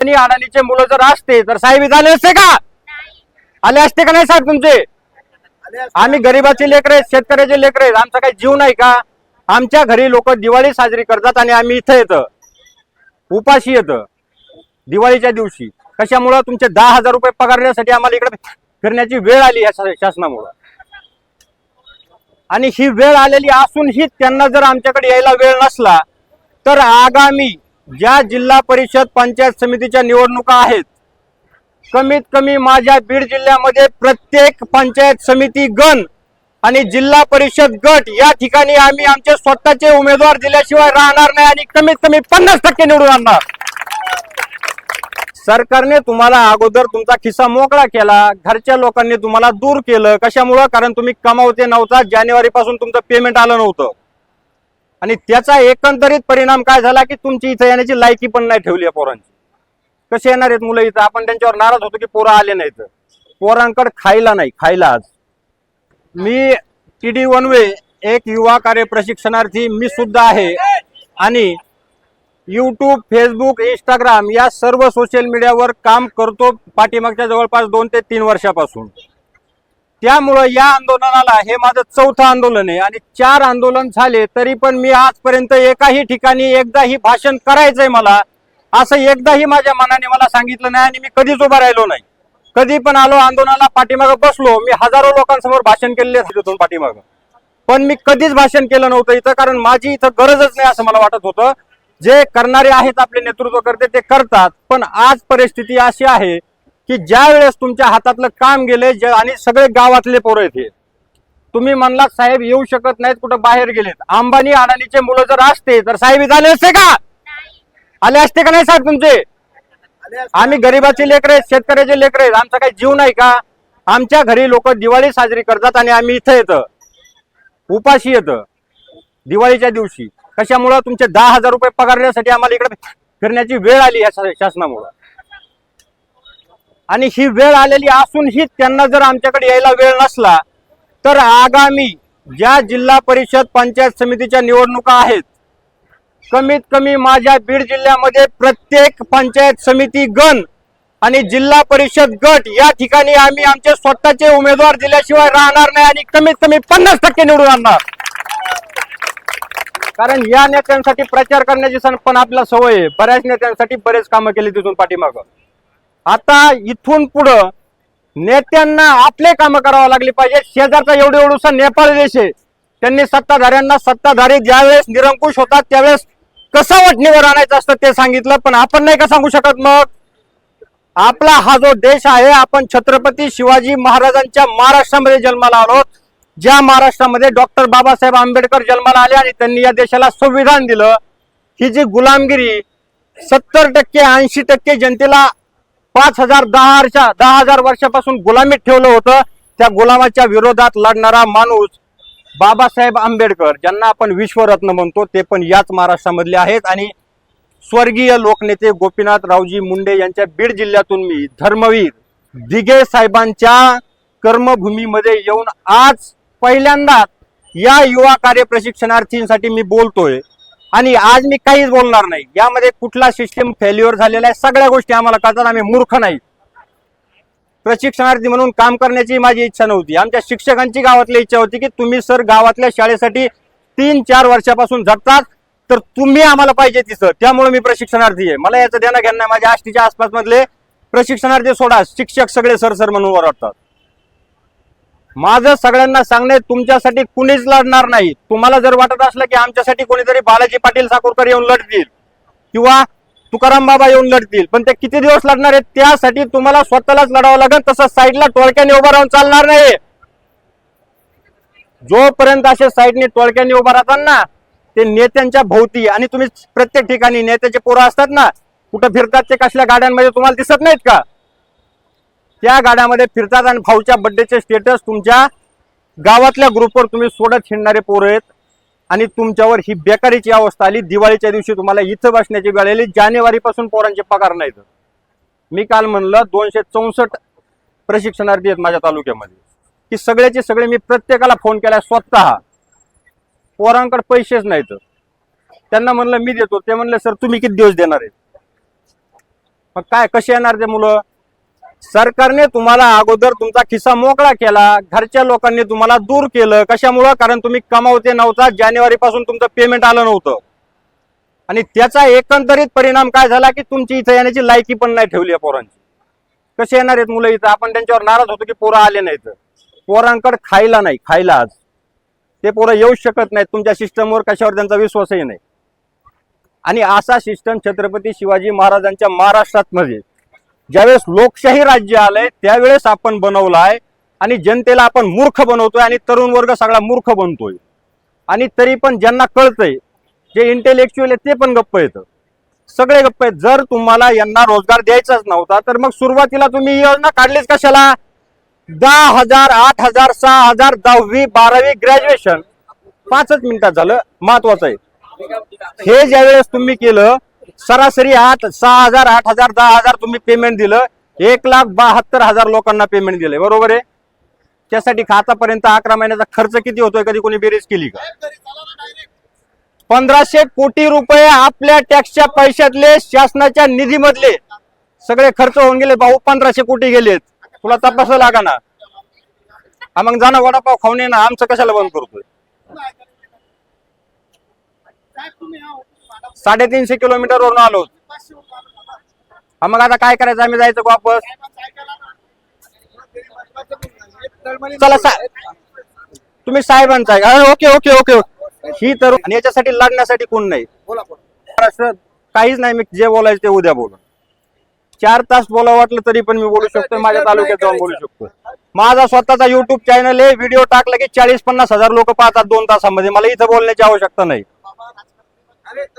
आणि अडाणीचे मुलं जर असते तर साहेब इथं आले असते का? आले असते का नाही साहेब तुमचे? आम्ही गरीबाचे लेकर आहेत शेतकऱ्याचे लेकर आहेत. आमचा काही जीव नाही का? आमच्या घरी लोक दिवाळी साजरी करतात आणि आम्ही इथं येतं. उपाशी येतं. दिवाळीच्या दिवशी. कशामुळं? तुमचे दहा हजार रुपये पगारण्यासाठी आम्हाला इकडे फिरण्याची वेळ आली या शासनामुळं. आणि ही वेळ आलेली असूनही त्यांना जर आमच्याकडे यायला वेळ नसला तर आगामी ज्या जिल्हा परिषद पंचायत समितीच्या निवडणुका आहेत कमीत कमी माझ्या बीड जिल्ह्यामध्ये प्रत्येक पंचायत समिती गण आणि जिल्हा परिषद गट या ठिकाणी आम्ही आमचे स्वतःचे उमेदवार दिल्याशिवाय राहणार नाही आणि कमीत कमी पन्नास टक्के निवडून आणणार. सरकारने तुम्हाला अगोदर तुमचा खिस्सा मोकळा केला घरच्या लोकांनी तुम्हाला दूर केलं. कशामुळं? कारण तुम्ही कमावते नव्हता. जानेवारी पासून तुमचं पेमेंट आलं नव्हतं. आणि त्याचा एकंदरीत परिणाम काय झाला की तुमची इथं येण्याची लायकी पण नाही ठेवली या पोरांची. कसे येणार आहेत मुलं इथं? आपण त्यांच्यावर नाराज होतो की पोरं आले नाहीत. पोरांकडे खायला नाही खायला आज. मी टी डी वनवे एक युवा कार्य प्रशिक्षणार्थी मी सुद्धा आहे. आणि यूट्यूब फेसबुक इंस्टाग्राम या सर्व सोशल मीडियावर काम करतो पाठीमागच्या जवळपास दोन ते तीन वर्षापासून. त्यामुळं या आंदोलनाला हे माझं चौथं आंदोलन आहे. आणि चार आंदोलन झाले तरी पण मी आजपर्यंत एकाही ठिकाणी एकदाही भाषण करायचंय मला. असं एकदाही माझ्या मनाने मला सांगितलं नाही आणि मी कधीच उभा राहिलो नाही. कधी पण आलो आंदोलनाला पाठीमागं बसलो मी हजारो लोकांसमोर भाषण केलेले तिथून पाठीमागं. पण मी कधीच भाषण केलं नव्हतं इथं कारण माझी इथं गरजच नाही असं मला वाटत होतं. जे करणारे आहेत आपले नेतृत्व करते ते करतात. पण आज परिस्थिती अशी आहे की ज्या वेळेस तुमच्या हातातलं काम गेले जे- आणि सगळे गावातले पोरं येते तुम्ही म्हणलात साहेब येऊ शकत नाहीत कुठं बाहेर गेलेत. अंबानी अडाणीचे मुलं जर असते तर साहेब इथं आले असते का? आले असते का नाही साहेब तुमचे? आम्ही गरीबाचे लेकर आहेत शेतकऱ्याचे लेकर आहेत. आमचा काही जीव नाही का? आमच्या घरी लोक दिवाळी साजरी करतात आणि आम्ही इथं येतं. उपाशी येतं. दिवाळीच्या दिवशी. कशामुळं? तुमचे दहा हजार रुपये पगारण्यासाठी आम्हाला इकडे फिरण्याची वेळ आली या शासनामुळं. आणि ही वेळ आलेली असूनही त्यांना जर आमच्याकडे यायला वेळ नसला तर आगामी ज्या जिल्हा परिषद पंचायत समितीच्या निवडणुका आहेत कमीत कमी माझ्या बीड जिल्ह्यामध्ये प्रत्येक पंचायत समिती गण आणि जिल्हा परिषद गट या ठिकाणी आम्ही आमचे स्वतःचे उमेदवार दिल्याशिवाय राहणार नाही आणि कमीत कमी पन्नास टक्के निवडून आणणार. कारण या नेत्यांसाठी प्रचार करण्याची सण पण आपला सवय आहे. बऱ्याच नेत्यांसाठी बरेच कामं केली तिथून पाठीमागं. आता इथून पुढं नेत्यांना आपले काम करावं लागली पाहिजे. शेजारचा एवढं एवढूसा नेपाळ देश आहे. त्यांनी सत्ताधाऱ्यांना सत्ताधारी ज्यावेळेस निरंकुश होतात त्यावेळेस कसं वटणीवर आणायचं असतं ते सांगितलं पण आपण नाही का सांगू शकत मग? आपला हा जो देश आहे आपण छत्रपती शिवाजी महाराजांच्या महाराष्ट्रामध्ये जन्माला आलो ज्या महाराष्ट्रामध्ये डॉक्टर बाबासाहेब आंबेडकर जन्माला आले आणि त्यांनी या देशाला संविधान दिलं ही जी गुलामगिरी सत्तर टक्के ऐंशी टक्के जनतेला पाच हजार दहा वर्ष दहा हजार वर्षापासून गुलामीत ठेवलं होतं. त्या गुलामाच्या विरोधात लढणारा माणूस बाबासाहेब आंबेडकर ज्यांना आपण विश्वरत्न म्हणतो ते पण याच महाराष्ट्रामधले आहेत. आणि स्वर्गीय लोकनेते गोपीनाथ रावजी मुंडे यांच्या बीड जिल्ह्यातून मी धर्मवीर दिघे साहेबांच्या कर्मभूमीमध्ये येऊन आज पहिल्यांदाच या युवा कार्य प्रशिक्षणार्थींसाठी मी बोलतोय. आणि आज मी काहीच बोलणार नाही. यामध्ये कुठला सिस्टम फेल्युअर झालेला आहे सगळ्या गोष्टी आम्हाला कळतात. आम्ही मूर्ख नाही. प्रशिक्षणार्थी म्हणून काम करण्याची माझी इच्छा नव्हती. आमच्या शिक्षकांची गावातली इच्छा होती की तुम्ही सर गावातल्या शाळेसाठी तीन चार वर्षापासून जगतात तर तुम्ही आम्हाला पाहिजे तिथं. त्यामुळे मी प्रशिक्षणार्थी आहे. मला याचं देणं घेणं माझ्या आष्टीच्या आसपास मधले प्रशिक्षणार्थी सोडा. शिक्षक सगळे सर सर म्हणून ओरडतात. माझं सगळ्यांना सांगणे तुमच्यासाठी कुणीच लढणार नाही. तुम्हाला जर वाटत असलं की आमच्यासाठी कोणीतरी बालाजी पाटील साकोरकर येऊन लढतील किंवा तुकाराम बाबा येऊन लढतील पण ते किती दिवस लढणार आहेत त्यासाठी तुम्हाला स्वतःलाच लढावं लागेल तसं साईडला टोळक्याने उभं राहून चालणार नाही. जोपर्यंत असे साईडने टोळक्याने उभं राहतात ना ते नेत्यांच्या भोवती आणि तुम्ही प्रत्येक ठिकाणी नेत्याचे पोरं असतात ना कुठं फिरतात ते कसल्या गाड्यांमध्ये तुम्हाला दिसत नाहीत का? त्या गाड्यामध्ये फिरतात आणि भाऊच्या बड्डेचे स्टेटस तुमच्या गावातल्या ग्रुपवर तुम्ही सोडत हिंडणारे पोरं आहेत. आणि तुमच्यावर ही बेकारीची अवस्था आली. दिवाळीच्या दिवशी तुम्हाला इथं बसण्याची वेळ आली. जानेवारी पासून पोरांचे पगार नाहीत. मी काल म्हणलं दोनशे चौसष्ट प्रशिक्षणार्थी आहेत माझ्या तालुक्यामध्ये. की सगळ्याचे सगळे मी प्रत्येकाला फोन केला स्वतः. पोरांकडे पैसेच नाहीत. त्यांना म्हणलं मी देतो. ते म्हणलं सर तुम्ही किती दिवस देणार आहे मग काय कसे येणार ते मुलं? सरकारने तुम्हाला अगोदर तुमचा खिस्सा मोकळा केला घरच्या लोकांनी तुम्हाला दूर केलं. कशामुळं? कारण तुम्ही कमावते नव्हता जानेवारी पासून तुमचं पेमेंट आलं नव्हतं. आणि त्याचा एकंदरीत परिणाम काय झाला की तुमची इथं येण्याची लायकी पण नाही ठेवली या पोरांची. कसे येणार आहेत मुलं इथं? आपण त्यांच्यावर नाराज होतो की पोरं आले नाहीत. पोरांकडे खायला नाही खायला आज. ते पोरं येऊ शकत नाहीत. तुमच्या सिस्टमवर कशावर त्यांचा विश्वासही नाही. आणि असा सिस्टम छत्रपती शिवाजी महाराजांच्या महाराष्ट्रात मध्ये ज्यावेळेस लोकशाही राज्य आलंय त्यावेळेस आपण बनवलाय आणि जनतेला आपण मूर्ख बनवतोय आणि तरुण वर्ग सगळा मूर्ख बनतोय. आणि तरी पण ज्यांना कळतंय जे इंटेलेक्च्युअल आहेत ते पण गप्प येतं सगळे गप्प आहेत. जर तुम्हाला यांना रोजगार द्यायचाच नव्हता तर मग सुरुवातीला तुम्ही ही योजना काढलीच कशाला? दहा हजार आठ हजार सहा हजार दहावी बारावी ग्रॅज्युएशन पाचच मिनिटात झालं. महत्वाचं आहे. हे ज्यावेळेस तुम्ही केलं सरासरी आठ सहा हजार आठ हजार दहा हजार तुम्ही पेमेंट दिलं. एक लाख बहात्तर हजार लोकांना पेमेंट दिलंय. बरोबर आहे? त्यासाठी खातापर्यंत अकरा महिन्याचा खर्च किती होतोय? कधी कोणी बेरीज केली का? पंधराशे कोटी रुपये आपल्या टॅक्सच्या पैशातले शासनाच्या निधीमधले. सगळे खर्च होऊन गेले. भाऊ पंधराशे कोटी गेलेत. तुला तपासावं लागा ना? मग जाणं वडापाव खाऊन ये ना. आमचं कशाला बंद करतोय? साडेतीनशे किलोमीटर वरून आलो. हा मग आता काय करायचं? आम्ही जायचं वापस? चला सा तुम्ही साहेबांचा आहे. Okay okay okay. ही तर याच्यासाठी लढण्यासाठी कोण नाही? काहीच नाही. मी जे बोलायचं ते उद्या बोलून चार तास बोलावं वाटलं तरी पण मी बोलू शकतो माझ्या तालुक्यात जाऊन बोलू शकतो माझा स्वतःचा युट्यूब चॅनल आहे. व्हिडिओ टाकला की चाळीस पन्नास हजार लोक पाहतात दोन तासामध्ये. मला इथं बोलण्याची आवश्यकता नाही.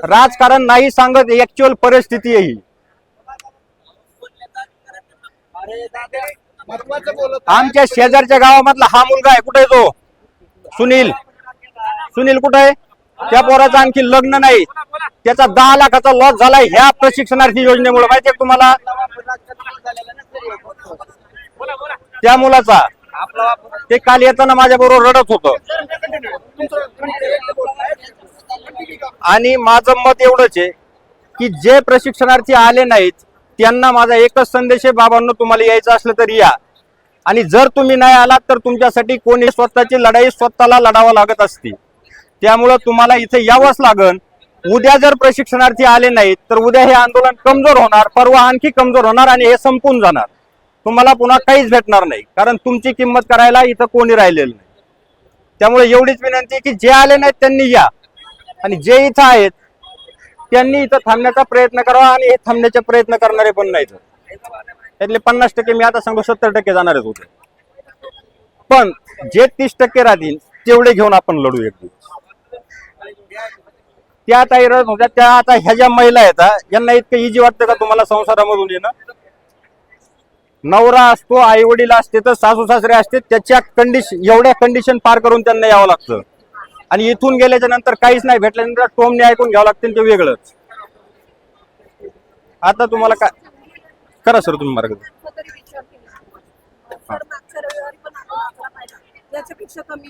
राजकारण नाही सांगत ऍक्च्युअल परिस्थिती आहे ही. आमच्या शेजारच्या गावामधला हा मुलगा आहे. कुठे आहे तो? सुनील. सुनील कुठे आहे? त्या पोराचं आणखी लग्न नाही. त्याचा दहा लाखाचा लॉस झालाय ह्या प्रशिक्षणार्थी योजनेमुळे. माहितीये तुम्हाला? त्या मुलाचा. ते काल येताना माझ्या बरोबर रडत होत. आणि माझं मत एवढंच आहे की जे प्रशिक्षणार्थी आले नाहीत त्यांना माझा एकच संदेश आहे बाबांनो तुम्हाला यायचं असलं तर या. आणि जर तुम्ही नाही आलात तर तुमच्यासाठी कोणी स्वतःची लढाई स्वतःला लढावं लागत असते. त्यामुळं तुम्हाला इथे यावंच लागन. उद्या जर प्रशिक्षणार्थी आले नाहीत तर उद्या हे आंदोलन कमजोर होणार परवा आणखी कमजोर होणार आणि हे संपून जाणार. तुम्हाला पुन्हा काहीच भेटणार नाही कारण तुमची किंमत करायला इथं कोणी राहिलेलं नाही. त्यामुळे एवढीच विनंती की जे आले नाहीत त्यांनी या. आणि जे इथं आहेत त्यांनी इथं थांबण्याचा प्रयत्न करावा आणि हे थांबण्याचा प्रयत्न करणारे पण नाहीत. त्यातले पन्नास टक्के मी आता सांगू सत्तर टक्के जाणारच होते. पण जे तीस टक्के राहतील तेवढे घेऊन आपण लढू एक दिवस. त्या ताई रडत होत्या त्या आता ह्या ज्या महिला आहेत यांना इतकं इजी वाटतं का तुम्हाला संसारामधून येणं? नवरा असतो आई वडील असते तर सासू सासरे असते त्याच्या कंडिशन एवढ्या कंडिशन पार करून त्यांना यावं लागतं. आणि इथून गेल्याच्यानंतर काहीच नाही. भेटल्यानंतर टोमने ऐकून घ्यावं लागतील ते वेगळंच. आता तुम्हाला काय करा सर तुम्ही मार्ग. याच्यापेक्षा कमी